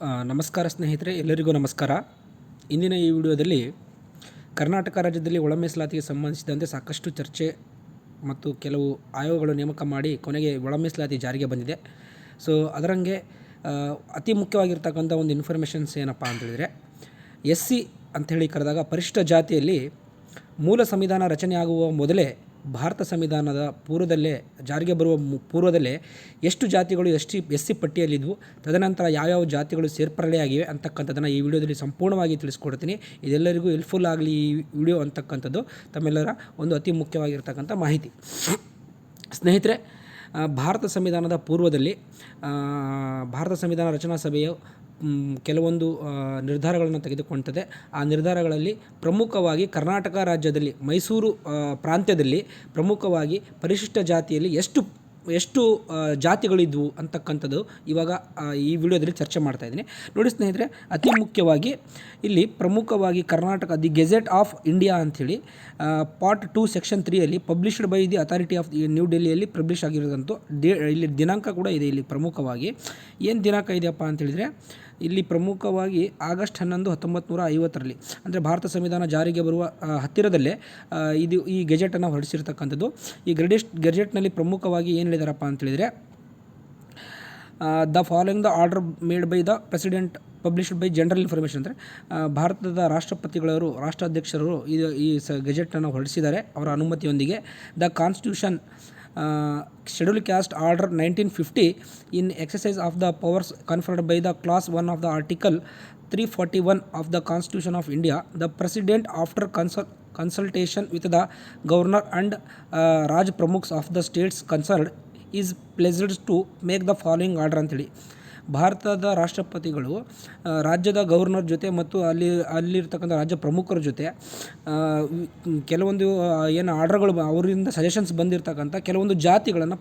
ನಮಸ್ಕಾರ ಸ್ನೇಹಿತರೆ, ಎಲ್ಲರಿಗೂ ನಮಸ್ಕಾರ. ಇಂದಿನ ಈ ವಿಡಿಯೋದಲ್ಲಿ ಕರ್ನಾಟಕ ರಾಜ್ಯದಲ್ಲಿ ಒಳ ಮೀಸಲಾತಿಗೆ ಸಂಬಂಧಿಸಿದಂತೆ ಸಾಕಷ್ಟು ಚರ್ಚೆ ಮತ್ತು ಕೆಲವು ಆಯೋಗಗಳು ನೇಮಕ ಮಾಡಿ ಕೊನೆಗೆ ಒಳ ಮೀಸಲಾತಿ ಜಾರಿಗೆ ಬಂದಿದೆ. ಸೊ ಅದರಂಗೆ ಅತಿ ಮುಖ್ಯವಾಗಿರ್ತಕ್ಕಂಥ ಒಂದು ಇನ್ಫಾರ್ಮೇಷನ್ಸ್ ಏನಪ್ಪ ಅಂತ ಹೇಳಿದರೆ ಎಸ್ ಸಿ ಅಂಥೇಳಿ ಕರೆದಾಗ ಪರಿಷ್ಠ ಜಾತಿಯಲ್ಲಿ ಮೂಲ ಸಂವಿಧಾನ ರಚನೆಯಾಗುವ ಮೊದಲೇ ಭಾರತ ಸಂವಿಧಾನದ ಪೂರ್ವದಲ್ಲೇ, ಜಾರಿಗೆ ಬರುವ ಮು- ಪೂರ್ವದಲ್ಲೇ ಎಷ್ಟು ಜಾತಿಗಳು ಎಸ್ ಟಿ ಎಸ್ ಸಿ ಪಟ್ಟಿಯಲ್ಲಿದ್ವು, ತದನಂತರ ಯಾವ್ಯಾವ ಜಾತಿಗಳು ಸೇರ್ಪಡೆಯಾಗಿವೆ ಅಂತಕ್ಕಂಥದ್ದನ್ನು ಈ ವಿಡಿಯೋದಲ್ಲಿ ಸಂಪೂರ್ಣವಾಗಿ ತಿಳಿಸ್ಕೊಡ್ತೀನಿ. ಇದೆಲ್ಲರಿಗೂ ಹೆಲ್ಪ್ಫುಲ್ ಆಗಲಿ ಈ ವಿಡಿಯೋ ಅಂತಕ್ಕಂಥದ್ದು. ತಮ್ಮೆಲ್ಲರ ಒಂದು ಅತಿ ಮುಖ್ಯವಾಗಿರ್ತಕ್ಕಂಥ ಮಾಹಿತಿ. ಸ್ನೇಹಿತರೆ ಭಾರತ ಸಂವಿಧಾನದ ಪೂರ್ವದಲ್ಲಿ ಭಾರತ ಸಂವಿಧಾನ ರಚನಾ ಸಭೆಯು ಕೆಲವೊಂದು ನಿರ್ಧಾರಗಳನ್ನು ತೆಗೆದುಕೊಳ್ತದೆ ಆ ನಿರ್ಧಾರಗಳಲ್ಲಿ ಪ್ರಮುಖವಾಗಿ ಕರ್ನಾಟಕ ರಾಜ್ಯದಲ್ಲಿ, ಮೈಸೂರು ಪ್ರಾಂತ್ಯದಲ್ಲಿ ಪ್ರಮುಖವಾಗಿ ಪರಿಶಿಷ್ಟ ಜಾತಿಯಲ್ಲಿ ಎಷ್ಟು ಎಷ್ಟು ಜಾತಿಗಳಿದ್ವು ಅಂತಕ್ಕಂಥದ್ದು ಇವಾಗ ಈ ವಿಡಿಯೋದಲ್ಲಿ ಚರ್ಚೆ ಮಾಡ್ತಾ ಇದ್ದೀನಿ. ನೋಡಿ ಸ್ನೇಹಿತರೆ, ಅತಿ ಮುಖ್ಯವಾಗಿ ಇಲ್ಲಿ ಪ್ರಮುಖವಾಗಿ Karnataka the gazette of India ಅಂಥೇಳಿ part two section ತ್ರೀಯಲ್ಲಿ published by the authority of new ಡೆಲ್ಲಿಯಲ್ಲಿ publish ಆಗಿರೋದಂತೂ ಡೇ ಇಲ್ಲಿ ದಿನಾಂಕ ಕೂಡ ಇದೆ ಇಲ್ಲಿ ಪ್ರಮುಖವಾಗಿ. ಏನು ದಿನಾಂಕ ಇದೆಯಪ್ಪ ಅಂತ ಹೇಳಿದರೆ ಇಲ್ಲಿ ಪ್ರಮುಖವಾಗಿ ಆಗಸ್ಟ್ ಹನ್ನೊಂದು ಹತ್ತೊಂಬತ್ತು ನೂರ ಐವತ್ತರಲ್ಲಿ, ಅಂದರೆ ಭಾರತ ಸಂವಿಧಾನ ಜಾರಿಗೆ ಬರುವ ಹತ್ತಿರದಲ್ಲೇ ಇದು ಈ ಗೆಜೆಟನ್ನು ಹೊರಡಿಸಿರ್ತಕ್ಕಂಥದ್ದು. ಈ ಗ್ರೆಡಿಸ್ ಗೆಜೆಟ್ನಲ್ಲಿ ಪ್ರಮುಖವಾಗಿ ಏನು ಹೇಳಿದಾರಪ್ಪ ಅಂತ ಹೇಳಿದರೆ the following the order made by the president published by general information ಅಂದರೆ ಭಾರತದ ರಾಷ್ಟ್ರಪತಿಗಳವರು ರಾಷ್ಟ್ರಾಧ್ಯಕ್ಷರು ಇದು ಈ ಸ ಗೆಜೆಟನ್ನು ಹೊರಡಿಸಿದ್ದಾರೆ ಅವರ ಅನುಮತಿಯೊಂದಿಗೆ. The constitution schedule caste order nineteen fifty in exercise of the powers conferred by the clause one of the article three forty one of the constitution of India the president after consul consultation with the governor and Rajpramukhs of the states concerned is pleased to make the following order ಅಂತೇಳಿ ಭಾರತದ ರಾಷ್ಟ್ರಪತಿಗಳು ರಾಜ್ಯದ governor ಜೊತೆ ಮತ್ತು ಅಲ್ಲಿ, ಅಲ್ಲಿರ್ತಕ್ಕಂಥ ರಾಜ್ಯ ಪ್ರಮುಖರ ಜೊತೆ ಕೆಲವೊಂದು ಏನು ಆರ್ಡರ್ಗಳು ಅವರಿಂದ ಸಜೆಷನ್ಸ್ ಬಂದಿರತಕ್ಕಂಥ ಕೆಲವೊಂದು ಜಾತಿಗಳನ್ನು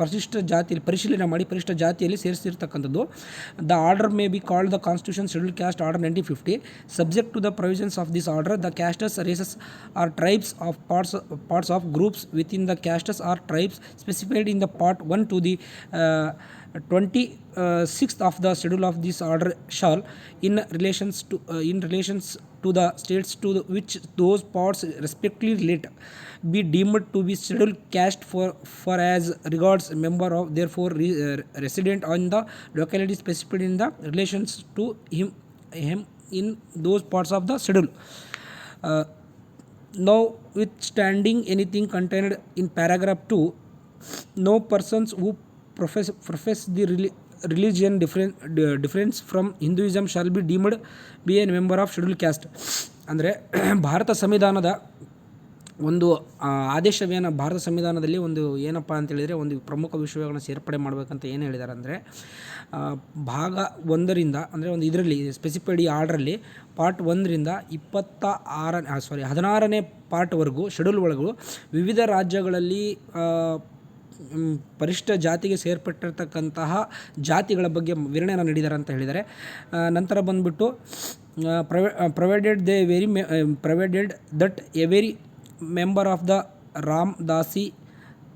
ಪರಿಶಿಷ್ಟ ಜಾತಿಯಲ್ಲಿ ಪರಿಶೀಲನೆ ಮಾಡಿ ಪರಿಶಿಷ್ಟ ಜಾತಿಯಲ್ಲಿ ಸೇರಿಸಿರ್ತಕ್ಕಂಥದ್ದು. The order may be called the constitution schedule cast order nineteen fifty. Subject to the provisions of this order, the castes, races or tribes of parts parts of groups with in the castes or tribes specified in the part one to the twenty sixth of the schedule of this order shall in relations to uh, in relations to the states to the, which those parts respectively relate be deemed to be scheduled cast for for as regards member of therefore re, uh, resident on the locality specified in the relations to him him in those parts of the schedule. Uh, now withstanding anything contained in paragraph 2 no persons who profess profess the reli- religion different difference from hinduism shall be deemed be a member of scheduled caste. ಅಂದರೆ ಭಾರತ ಸಂವಿಧಾನದ ಒಂದು ಆದೇಶವೇನು ಭಾರತ ಸಂವಿಧಾನದಲ್ಲಿ ಒಂದು ಏನಪ್ಪ ಅಂತೇಳಿದರೆ ಒಂದು ಪ್ರಮುಖ ವಿಷಯಗಳನ್ನ ಸೇರ್ಪಡೆ ಮಾಡಬೇಕಂತ ಏನು ಹೇಳಿದ್ದಾರೆ ಅಂದರೆ ಭಾಗ ಒಂದರಿಂದ, ಅಂದರೆ ಒಂದು ಇದರಲ್ಲಿ ಸ್ಪೆಸಿಫೈಡ್ ಈ ಆರ್ಡ್ರಲ್ಲಿ ಪಾರ್ಟ್ ಒಂದರಿಂದ ಇಪ್ಪತ್ತ ಆರನೇ ಸಾರಿ ಹದಿನಾರನೇ ಪಾರ್ಟ್ವರೆಗೂ ಶೆಡ್ಯೂಲ್ ಒಳಗೂ ವಿವಿಧ ರಾಜ್ಯಗಳಲ್ಲಿ ಪರಿಶಿಷ್ಟ ಜಾತಿಗೆ ಸೇರ್ಪಟ್ಟಿರ್ತಕ್ಕಂತಹ ಜಾತಿಗಳ ಬಗ್ಗೆ ವಿವರಣೆಯನ್ನು ನೀಡಿದ್ದಾರೆ ಅಂತ ಹೇಳಿದ್ದಾರೆ. ನಂತರ ಬಂದ್ಬಿಟ್ಟು provided they very provided that every member of the Ramdasi,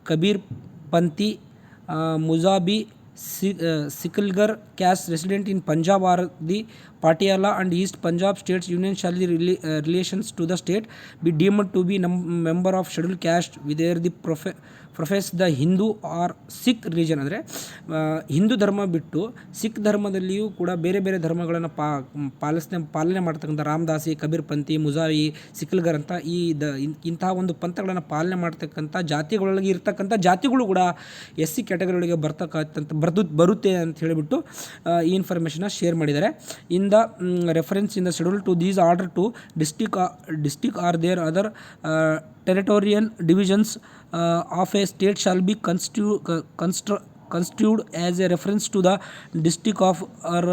Kabirpanthi Mazhabi, C Sikligar caste resident in Punjab or the Patiala and east Punjab states union shall the really relations to the state be deemed to be ನಮ್ member of schedule caste whether the ಪ್ರೊಫೆ profess the Hindu or Sikh religion ಅಂದರೆ ಹಿಂದೂ ಧರ್ಮ ಬಿಟ್ಟು ಸಿಖ್ ಧರ್ಮದಲ್ಲಿಯೂ ಕೂಡ ಬೇರೆ ಬೇರೆ ಧರ್ಮಗಳನ್ನು ಪಾ ಪಾಲಿಸ್ನೆ, ಪಾಲನೆ ಮಾಡ್ತಕ್ಕಂಥ ರಾಮದಾಸಿ, ಕಬೀರ್ ಪಂಥಿ ಮುಜಾವಿ ಸಿಕ್ಲ್ಗರ್ ಅಂತ ಈ ದ ಇಂತಹ ಒಂದು ಪಂಥಗಳನ್ನು ಪಾಲನೆ ಮಾಡ್ತಕ್ಕಂಥ ಜಾತಿಗಳೊಳಗೆ ಇರ್ತಕ್ಕಂಥ ಜಾತಿಗಳು ಕೂಡ ಎಸ್ ಸಿ ಕ್ಯಾಟಗರಿ ಬರ್ತಕ್ಕಂಥ ಬರ್ದು ಬರುತ್ತೆ ಅಂತ ಹೇಳಿಬಿಟ್ಟು ಈ ಇನ್ಫಾರ್ಮೇಷನ್ನ ಶೇರ್ ಮಾಡಿದ್ದಾರೆ. In the reference in the schedule to these order to district district or their other territorial divisions of a state shall be ಕನ್ಸ್ಟ್ಯೂ ಕನ್ಸ್ಟ್ರ construed as a reference to the district of or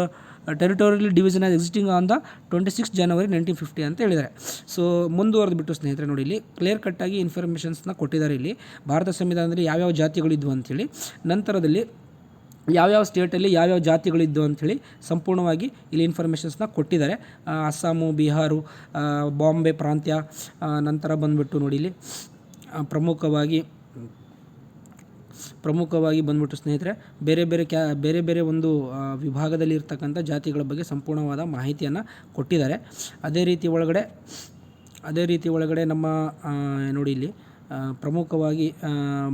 territorial division as existing on the twenty six January nineteen fifty ಅಂತ ಹೇಳಿದ್ದಾರೆ. So ಮುಂದುವರೆದು ಬಿಟ್ಟು ಸ್ನೇಹಿತರೆ ನೋಡಿ ಇಲ್ಲಿ clear ಕಟ್ಟಾಗಿ ಇನ್ಫಾರ್ಮೇಷನ್ಸ್ನ ಕೊಟ್ಟಿದ್ದಾರೆ ಇಲ್ಲಿ. ಭಾರತ ಸಂವಿಧಾನದಲ್ಲಿ ಯಾವ್ಯಾವ ಜಾತಿಗಳಿದ್ವು ಅಂಥೇಳಿ ನಂತರದಲ್ಲಿ ಯಾವ್ಯಾವ ಸ್ಟೇಟಲ್ಲಿ ಯಾವ್ಯಾವ ಜಾತಿಗಳಿದ್ದು ಅಂಥೇಳಿ ಸಂಪೂರ್ಣವಾಗಿ ಇಲ್ಲಿ ಇನ್ಫಾರ್ಮೇಷನ್ಸ್ನ ಕೊಟ್ಟಿದ್ದಾರೆ. ಅಸ್ಸಾಮು, ಬಿಹಾರು ಬಾಂಬೆ ಪ್ರಾಂತ್ಯ ನಂತರ ಬಂದುಬಿಟ್ಟು ನೋಡಿ ಇಲ್ಲಿ ಪ್ರಮುಖವಾಗಿ ಪ್ರಮುಖವಾಗಿ ಬಂದ್ಬಿಟ್ಟು ಸ್ನೇಹಿತರೆ, ಬೇರೆ ಬೇರೆ ಕ್ಯಾ, ಬೇರೆ ಬೇರೆ ಒಂದು ವಿಭಾಗದಲ್ಲಿ ಇರ್ತಕ್ಕಂಥ ಜಾತಿಗಳ ಬಗ್ಗೆ ಸಂಪೂರ್ಣವಾದ ಮಾಹಿತಿಯನ್ನು ಕೊಟ್ಟಿದ್ದಾರೆ. ಅದೇ ರೀತಿ ಒಳಗಡೆ, ಅದೇ ರೀತಿ ಒಳಗಡೆ ನಮ್ಮ ನೋಡಿ ಇಲ್ಲಿ ಪ್ರಮುಖವಾಗಿ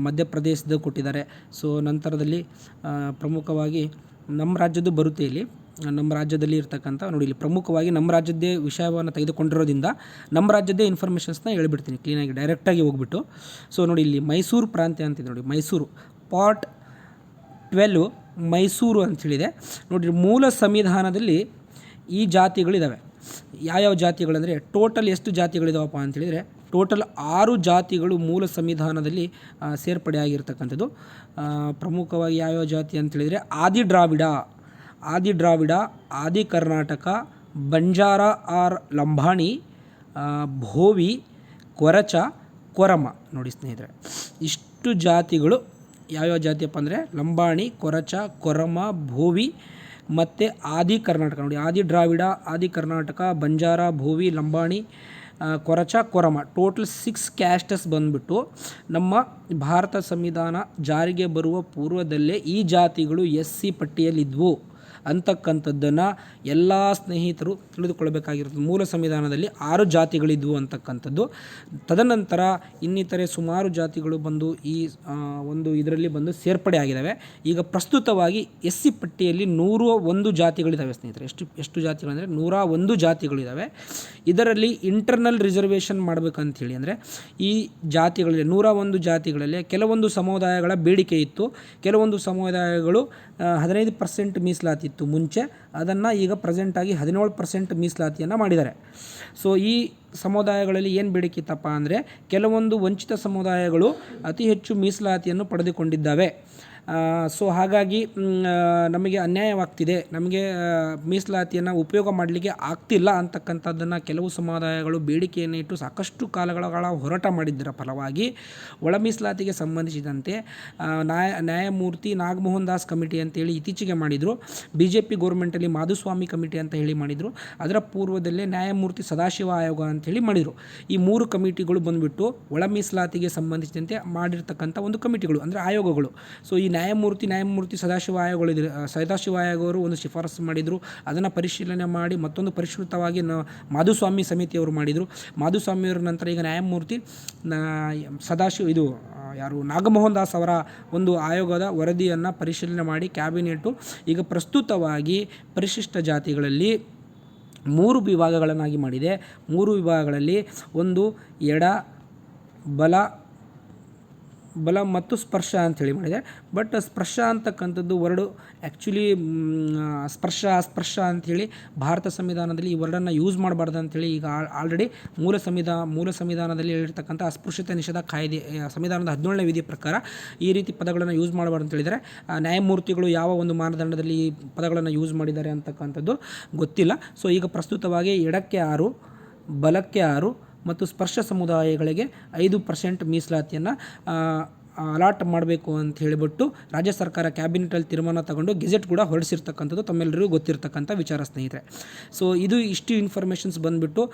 ಮಧ್ಯಪ್ರದೇಶದ ಕೊಟ್ಟಿದ್ದಾರೆ. ಸೊ ನಂತರದಲ್ಲಿ ಪ್ರಮುಖವಾಗಿ ನಮ್ಮ ರಾಜ್ಯದ್ದು ಬರುತ್ತೆ ಇಲ್ಲಿ. ನಮ್ಮ ರಾಜ್ಯದಲ್ಲಿ ಇರ್ತಕ್ಕಂಥ, ನೋಡಿ ಇಲ್ಲಿ ಪ್ರಮುಖವಾಗಿ ನಮ್ಮ ರಾಜ್ಯದ್ದೇ ವಿಷಯವನ್ನು ತೆಗೆದುಕೊಂಡಿರೋದ್ರಿಂದ ನಮ್ಮ ರಾಜ್ಯದ್ದೇ ಇನ್ಫಾರ್ಮೇಷನ್ಸ್ನ ಹೇಳ್ಬಿಡ್ತೀನಿ. ಕ್ಲೀನಾಗಿ ಡೈರೆಕ್ಟಾಗಿ ಹೋಗ್ಬಿಟ್ಟು. ಸೊ ನೋಡಿ ಇಲ್ಲಿ ಮೈಸೂರು ಪ್ರಾಂತ್ಯ ಅಂತಿದೆ ನೋಡಿ, ಮೈಸೂರು. ಪಾರ್ಟ್ ಟ್ವೆಲ್ವ್ ಮೈಸೂರು ಅಂಥೇಳಿದೆ ನೋಡಿ ಮೂಲ ಸಂವಿಧಾನದಲ್ಲಿ ಈ ಜಾತಿಗಳಿದ್ದಾವೆ ಯಾವ್ಯಾವ ಜಾತಿಗಳಂದರೆ ಟೋಟಲ್ ಎಷ್ಟು ಜಾತಿಗಳಿದಾವಪ್ಪ ಅಂತೇಳಿದರೆ ಟೋಟಲ್ ಆರು ಜಾತಿಗಳು ಮೂಲ ಸಂವಿಧಾನದಲ್ಲಿ ಸೇರ್ಪಡೆ ಆಗಿರ್ತಕ್ಕಂಥದ್ದು. ಪ್ರಮುಖವಾಗಿ ಯಾವ್ಯಾವ ಜಾತಿ ಅಂತೇಳಿದರೆ ಆದಿ ದ್ರಾವಿಡ ಆದಿ ದ್ರಾವಿಡ, ಆದಿ ಕರ್ನಾಟಕ, ಬಂಜಾರ ಆರ್ ಲಂಬಾಣಿ ಭೋವಿ, ಕೊರಚ, ಕೊರಮ. ನೋಡಿ ಸ್ನೇಹಿತರೆ, ಇಷ್ಟು ಜಾತಿಗಳು ಯಾವ್ಯಾವ ಜಾತಿಯಪ್ಪ ಅಂದರೆ ಲಂಬಾಣಿ, ಕೊರಚ, ಕೊರಮ, ಭೋವಿ ಮತ್ತು ಆದಿ ಕರ್ನಾಟಕ. ನೋಡಿ, Adi Dravida, Adi Karnataka, Banjara, Bhovi, Lambani Koracha, Korama total six castes ಬಂದ್ಬಿಟ್ಟು ನಮ್ಮ ಭಾರತ ಸಂವಿಧಾನ ಜಾರಿಗೆ ಬರುವ ಪೂರ್ವದಲ್ಲೇ ಈ ಜಾತಿಗಳು ಎಸ್ ಸಿ ಪಟ್ಟಿಯಲ್ಲಿದ್ವು. ಅಂತಕ್ಕಂಥದ್ದನ್ನು ಎಲ್ಲ ಸ್ನೇಹಿತರು ತಿಳಿದುಕೊಳ್ಳಬೇಕಾಗಿರುತ್ತದೆ. ಮೂಲ ಸಂವಿಧಾನದಲ್ಲಿ ಆರು ಜಾತಿಗಳಿದ್ವು ಅಂತಕ್ಕಂಥದ್ದು. ತದನಂತರ ಇನ್ನಿತರೆ ಸುಮಾರು ಜಾತಿಗಳು ಬಂದು ಈ ಒಂದು ಇದರಲ್ಲಿ ಬಂದು ಸೇರ್ಪಡೆ ಆಗಿದ್ದಾವೆ. ಈಗ ಪ್ರಸ್ತುತವಾಗಿ ಎಸ್ ಸಿ ಪಟ್ಟಿಯಲ್ಲಿ ನೂರ ಒಂದು ಜಾತಿಗಳಿದ್ದಾವೆ ಸ್ನೇಹಿತರೆ. ಎಷ್ಟು ಎಷ್ಟು ಜಾತಿಗಳಂದರೆ ನೂರ ಒಂದು ಜಾತಿಗಳಿದ್ದಾವೆ. ಇದರಲ್ಲಿ ಇಂಟರ್ನಲ್ ರಿಸರ್ವೇಷನ್ ಮಾಡಬೇಕಂತೇಳಿ ಅಂದರೆ ಈ ಜಾತಿಗಳಲ್ಲಿ, ನೂರ ಒಂದು ಜಾತಿಗಳಲ್ಲಿ ಕೆಲವೊಂದು ಸಮುದಾಯಗಳ ಬೇಡಿಕೆ ಇತ್ತು. ಕೆಲವೊಂದು ಸಮುದಾಯಗಳು ಹದಿನೈದು ಪರ್ಸೆಂಟ್ ಮೀಸಲಾತಿತ್ತು ಮುಂಚೆ ಅದನ್ನು ಈಗ ಪ್ರೆಸೆಂಟಾಗಿ ಹದಿನೇಳು ಪರ್ಸೆಂಟ್ ಮೀಸಲಾತಿಯನ್ನು ಮಾಡಿದ್ದಾರೆ. ಸೊ ಈ ಸಮುದಾಯಗಳಲ್ಲಿ ಏನು ಬೇಡಿಕೆ ಇತ್ತಪ್ಪ ಅಂದರೆ, ಕೆಲವೊಂದು ವಂಚಿತ ಸಮುದಾಯಗಳು ಅತಿ ಹೆಚ್ಚು ಮೀಸಲಾತಿಯನ್ನು ಪಡೆದುಕೊಂಡಿದ್ದಾವೆ. ಸೊ ಹಾಗಾಗಿ ನಮಗೆ ಅನ್ಯಾಯವಾಗ್ತಿದೆ. ನಮಗೆ ಮೀಸಲಾತಿಯನ್ನು ಉಪಯೋಗ ಮಾಡಲಿಕ್ಕೆ ಆಗ್ತಿಲ್ಲ ಅಂತಕ್ಕಂಥದ್ದನ್ನು ಕೆಲವು ಸಮುದಾಯಗಳು ಬೇಡಿಕೆಯನ್ನು ಇಟ್ಟು ಸಾಕಷ್ಟು ಕಾಲಗಳ ಹೋರಾಟ ಮಾಡಿದ್ದರ ಫಲವಾಗಿ ಒಳ ಮೀಸಲಾತಿಗೆ ಸಂಬಂಧಿಸಿದಂತೆ ನ್ಯಾಯ ನ್ಯಾಯಮೂರ್ತಿ ನಾಗಮೋಹನ್ ದಾಸ್ ಕಮಿಟಿ ಅಂತೇಳಿ ಇತ್ತೀಚೆಗೆ ಮಾಡಿದರು. ಬಿ ಜೆ ಪಿ ಗೌರ್ಮೆಂಟಲ್ಲಿ ಮಾಧುಸ್ವಾಮಿ ಕಮಿಟಿ ಅಂತ ಹೇಳಿ ಮಾಡಿದರು. ಅದರ ಪೂರ್ವದಲ್ಲೇ ನ್ಯಾಯಮೂರ್ತಿ ಸದಾಶಿವ ಆಯೋಗ ಅಂತೇಳಿ ಮಾಡಿದರು. ಈ ಮೂರು ಕಮಿಟಿಗಳು ಬಂದುಬಿಟ್ಟು ಒಳ ಮೀಸಲಾತಿಗೆ ಸಂಬಂಧಿಸಿದಂತೆ ಮಾಡಿರ್ತಕ್ಕಂಥ ಒಂದು ಕಮಿಟಿಗಳು, ಅಂದರೆ ಆಯೋಗಗಳು. ಸೊ ಈ ನ್ಯಾಯಮೂರ್ತಿ ನ್ಯಾಯಮೂರ್ತಿ ಸದಾಶಿವ ಆಯೋಗಗಳು ಇದ್ರೆ ಸದಾಶಿವ ಆಯೋಗ ಅವರು ಒಂದು ಶಿಫಾರಸು ಮಾಡಿದರು. ಅದನ್ನು ಪರಿಶೀಲನೆ ಮಾಡಿ ಮತ್ತೊಂದು ಪರಿಷ್ಕೃತವಾಗಿ ನ, ಮಾಧುಸ್ವಾಮಿ ಸಮಿತಿಯವರು ಮಾಡಿದರು. ಮಾಧುಸ್ವಾಮಿಯವರ ನಂತರ ಈಗ ನ್ಯಾಯಮೂರ್ತಿ ಸದಾಶಿವ ಇದು ಯಾರು, ನಾಗಮೋಹನ್ ದಾಸ್ ಅವರ ಒಂದು ಆಯೋಗದ ವರದಿಯನ್ನು ಪರಿಶೀಲನೆ ಮಾಡಿ ಕ್ಯಾಬಿನೆಟ್ಟು ಈಗ ಪ್ರಸ್ತುತವಾಗಿ ಪರಿಶಿಷ್ಟ ಜಾತಿಗಳಲ್ಲಿ ಮೂರು ವಿಭಾಗಗಳನ್ನಾಗಿ ಮಾಡಿದೆ. ಮೂರು ವಿಭಾಗಗಳಲ್ಲಿ ಒಂದು ಎಡ, ಬಲ ಬಲ ಮತ್ತು ಸ್ಪರ್ಶ ಅಂಥೇಳಿ ಮಾಡಿದೆ ಬಟ್ ಸ್ಪರ್ಶ ಅಂತಕ್ಕಂಥದ್ದು ವರ್ಡು ಆ್ಯಕ್ಚುಲಿ ಸ್ಪರ್ಶ ಸ್ಪರ್ಶ ಅಂಥೇಳಿ ಭಾರತ ಸಂವಿಧಾನದಲ್ಲಿ ಈ ವರ್ಡನ್ನು ಯೂಸ್ ಮಾಡಬಾರ್ದು ಅಂಥೇಳಿ ಈಗ ಆಲ್ರೆಡಿ ಮೂಲ ಸಂವಿಧಾನ ಮೂಲ ಸಂವಿಧಾನದಲ್ಲಿ ಹೇಳಿರ್ತಕ್ಕಂಥ ಅಸ್ಪೃಶ್ಯತೆ ನಿಷೇಧ ಕಾಯ್ದೆ ಸಂವಿಧಾನದ ಹದಿನೇಳನೇ ವಿಧಿ ಪ್ರಕಾರ ಈ ರೀತಿ ಪದಗಳನ್ನು ಯೂಸ್ ಮಾಡಬಾರ್ದು ಅಂತ ಹೇಳಿದರೆ ನ್ಯಾಯಮೂರ್ತಿಗಳು ಯಾವ ಒಂದು ಮಾನದಂಡದಲ್ಲಿ ಈ ಪದಗಳನ್ನು ಯೂಸ್ ಮಾಡಿದ್ದಾರೆ ಅಂತಕ್ಕಂಥದ್ದು ಗೊತ್ತಿಲ್ಲ. ಸೊ ಈಗ ಪ್ರಸ್ತುತವಾಗಿ ಎಡಕ್ಕೆ ಆರು, ಬಲಕ್ಕೆ ಆರು ಮತ್ತು ಸ್ಪರ್ಶ ಸಮುದಾಯಗಳಿಗೆ ಐದು ಪರ್ಸೆಂಟ್ ಮೀಸಲಾತಿಯನ್ನು ಅಲಾಟ್ ಮಾಡಬೇಕು ಅಂತ ಹೇಳಿಬಿಟ್ಟು ರಾಜ್ಯ ಸರ್ಕಾರ ಕ್ಯಾಬಿನೆಟಲ್ಲಿ ತೀರ್ಮಾನ ತಗೊಂಡು ಗೆಜೆಟ್ ಕೂಡ ಹೊರಡಿಸಿರ್ತಕ್ಕಂಥದ್ದು ತಮ್ಮೆಲ್ಲರಿಗೂ ಗೊತ್ತಿರ್ತಕ್ಕಂಥ ವಿಚಾರ ಸ್ನೇಹಿತರೆ. ಸೊ ಇದು ಇಷ್ಟು ಇನ್ಫಾರ್ಮೇಷನ್ಸ್ ಬಂದುಬಿಟ್ಟು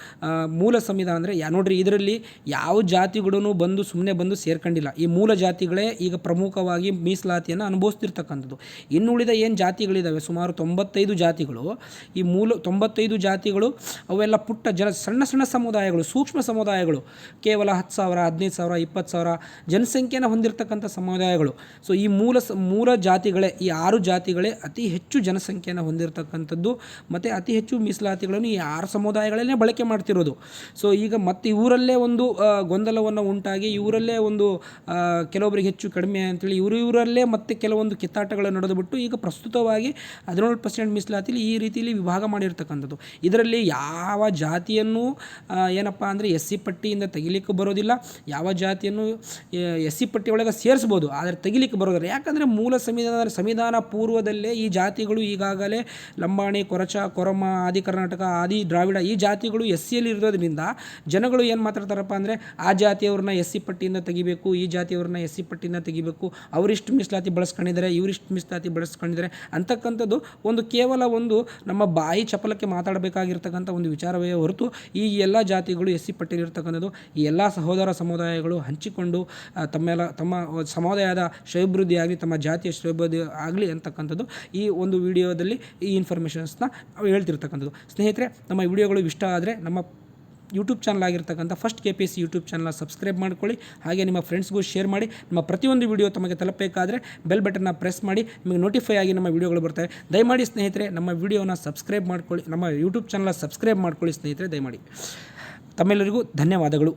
ಮೂಲ ಸಂವಿಧಾನ ಅಂದರೆ ಯಾ, ನೋಡ್ರಿ ಇದರಲ್ಲಿ ಯಾವ ಜಾತಿಗಳೂ ಬಂದು ಸುಮ್ಮನೆ ಬಂದು ಸೇರ್ಕೊಂಡಿಲ್ಲ. ಈ ಮೂಲ ಜಾತಿಗಳೇ ಈಗ ಪ್ರಮುಖವಾಗಿ ಮೀಸಲಾತಿಯನ್ನು ಅನುಭವಿಸ್ತಿರ್ತಕ್ಕಂಥದ್ದು. ಇನ್ನುಳಿದ ಏನು ಜಾತಿಗಳಿದ್ದಾವೆ ಸುಮಾರು ತೊಂಬತ್ತೈದು ಜಾತಿಗಳು. ಈ ಮೂಲ, ತೊಂಬತ್ತೈದು ಜಾತಿಗಳು, ಅವೆಲ್ಲ ಪುಟ್ಟ ಜನ, ಸಣ್ಣ ಸಣ್ಣ ಸಮುದಾಯಗಳು, ಸೂಕ್ಷ್ಮ ಸಮುದಾಯಗಳು. ಕೇವಲ ಹತ್ತು ಸಾವಿರ, ಹದಿನೈದು ಸಾವಿರ, ಇಪ್ಪತ್ತು ಸಾವಿರ ಜನಸಂಖ್ಯೆನ ಹೊಂದಿರತಕ್ಕಂಥ ಸಮುದಾಯಗಳು. ಸೊ ಈ ಮೂಲ ಮೂಲ ಜಾತಿಗಳೇ, ಈ ಆರು ಜಾತಿಗಳೇ ಅತಿ ಹೆಚ್ಚು ಜನಸಂಖ್ಯೆಯನ್ನು ಹೊಂದಿರತಕ್ಕಂಥದ್ದು ಮತ್ತು ಅತಿ ಹೆಚ್ಚು ಮೀಸಲಾತಿಗಳನ್ನು ಈ ಆರು ಸಮುದಾಯಗಳನ್ನೇ ಬಳಕೆ ಮಾಡ್ತಿರೋದು. ಸೊ ಈಗ ಮತ್ತೆ ಇವರಲ್ಲೇ ಒಂದು ಗೊಂದಲವನ್ನು ಉಂಟಾಗಿ ಇವರಲ್ಲೇ ಒಂದು ಕೆಲವೊಬ್ಬರಿಗೆ ಹೆಚ್ಚು ಕಡಿಮೆ ಅಂತೇಳಿ ಇವರು ಇವರಲ್ಲೇ ಮತ್ತೆ ಕೆಲವೊಂದು ಕಿತ್ತಾಟಗಳು ನಡೆದುಬಿಟ್ಟು ಈಗ ಪ್ರಸ್ತುತವಾಗಿ ಹದಿನೇಳು ಪರ್ಸೆಂಟ್ ಮೀಸಲಾತಿಲಿ ಈ ರೀತಿಯಲ್ಲಿ ವಿಭಾಗ ಮಾಡಿರ್ತಕ್ಕಂಥದ್ದು. ಇದರಲ್ಲಿ ಯಾವ ಜಾತಿಯನ್ನು ಏನಪ್ಪ ಅಂದರೆ ಎಸ್ ಸಿ ಪಟ್ಟಿಯಿಂದ ತೆಗಿಲಿಕ್ಕೆ ಬರೋದಿಲ್ಲ. ಯಾವ ಜಾತಿಯನ್ನು ಎಸ್ ಸಿ ಪಟ್ಟಿ ಒಳಗೆ ಸೇರಿಸ್ಬೋದು. ಆದರೆ ತೆಗಿಲಿಕ್ಕೆ ಬರೋದಿಲ್ಲ. ಯಾಕಂದರೆ ಮೂಲ ಸಂವಿಧಾನ ಸಂವಿಧಾನ ಪೂರ್ವದಲ್ಲೇ ಈ ಜಾತಿಗಳು ಈಗಾಗಲೇ ಲಂಬಾಣಿ, ಕೊರಚ, ಕೊರಮ, ಆದಿ ಕರ್ನಾಟಕ, ಆದಿ ದ್ರಾವಿಡ ಈ ಜಾತಿಗಳು ಎಸ್ ಸಿಯಲ್ಲಿ ಇರೋದ್ರಿಂದ ಜನಗಳು ಏನು ಮಾತಾಡ್ತಾರಪ್ಪ ಅಂದರೆ, ಆ ಜಾತಿಯವ್ರನ್ನ ಎಸ್ ಸಿ ಪಟ್ಟಿಯಿಂದ ತೆಗಿಬೇಕು, ಈ ಜಾತಿಯವ್ರನ್ನ ಎಸ್ ಸಿ ಪಟ್ಟಿಯಿಂದ ತೆಗಿಬೇಕು, ಅವರಿಷ್ಟು ಮೀಸಲಾತಿ ಬಳಸ್ಕೊಂಡಿದ್ದಾರೆ, ಇವರಿಷ್ಟು ಮೀಸಲಾತಿ ಬಳಸ್ಕೊಂಡಿದ್ದಾರೆ ಅಂತಕ್ಕಂಥದ್ದು ಒಂದು ಕೇವಲ ಒಂದು ನಮ್ಮ ಬಾಯಿ ಚಪಲಕ್ಕೆ ಮಾತಾಡಬೇಕಾಗಿರ್ತಕ್ಕಂಥ ಒಂದು ವಿಚಾರವೇ ಹೊರತು ಈ ಎಲ್ಲ ಜಾತಿಗಳು ಎಸ್ ಸಿ ಪಟ್ಟಿಯಲ್ಲಿರ್ತಕ್ಕಂಥದ್ದು, ಈ ಎಲ್ಲ ಸಹೋದರ ಸಮುದಾಯಗಳು ಹಂಚಿಕೊಂಡು ತಮ್ಮೆಲ್ಲ, ತಮ್ಮ ಸಮುದಾಯದ ಶ್ರೇಯೋಭಿವೃದ್ಧಿ ಆಗಲಿ ತಮ್ಮ ಜಾತಿಯ ಶ್ರೇಯೋಭಿವೃದ್ಧಿ ಆಗಲಿ ಅಂತಕ್ಕಂಥದ್ದು ಈ ಒಂದು ವಿಡಿಯೋದಲ್ಲಿ ಈ ಇನ್ಫಾರ್ಮೇಷನ್ಸ್ನ ಹೇಳ್ತಿರ್ತಕ್ಕಂಥದ್ದು. ಸ್ನೇಹಿತರೆ, ನಮ್ಮ ವಿಡಿಯೋಗಳು ಇಷ್ಟ ಆದರೆ ನಮ್ಮ ಯೂಟ್ಯೂಬ್ ಚಾನಲ್ ಆಗಿರ್ತಕ್ಕಂಥ first K P S YouTube ಚಾನಲ್ನ ಸಬ್ಸ್ಕ್ರೈಬ್ ಮಾಡ್ಕೊಳ್ಳಿ. ಹಾಗೆ ನಿಮ್ಮ ಫ್ರೆಂಡ್ಸ್ಗೂ ಶೇರ್ ಮಾಡಿ. ನಮ್ಮ ಪ್ರತಿಯೊಂದು ವಿಡಿಯೋ ತಮಗೆ ತಲುಪಬೇಕಾದ್ರೆ ಬೆಲ್ ಬಟನ್ನ ಪ್ರೆಸ್ ಮಾಡಿ. ನಿಮಗೆ ನೋಟಿಫೈ ಆಗಿ ನಮ್ಮ ವಿಡಿಯೋಗಳು ಬರ್ತವೆ. ದಯಮಾಡಿ ಸ್ನೇಹಿತರೆ, ನಮ್ಮ ವಿಡಿಯೋನ ಸಬ್ಸ್ಕ್ರೈಬ್ ಮಾಡ್ಕೊಳ್ಳಿ. ನಮ್ಮ ಯೂಟ್ಯೂಬ್ ಚಾನಲ್ನ ಸಬ್ಸ್ಕ್ರೈಬ್ ಮಾಡ್ಕೊಳ್ಳಿ ಸ್ನೇಹಿತರೆ, ದಯಮಾಡಿ. ತಮ್ಮೆಲ್ಲರಿಗೂ ಧನ್ಯವಾದಗಳು.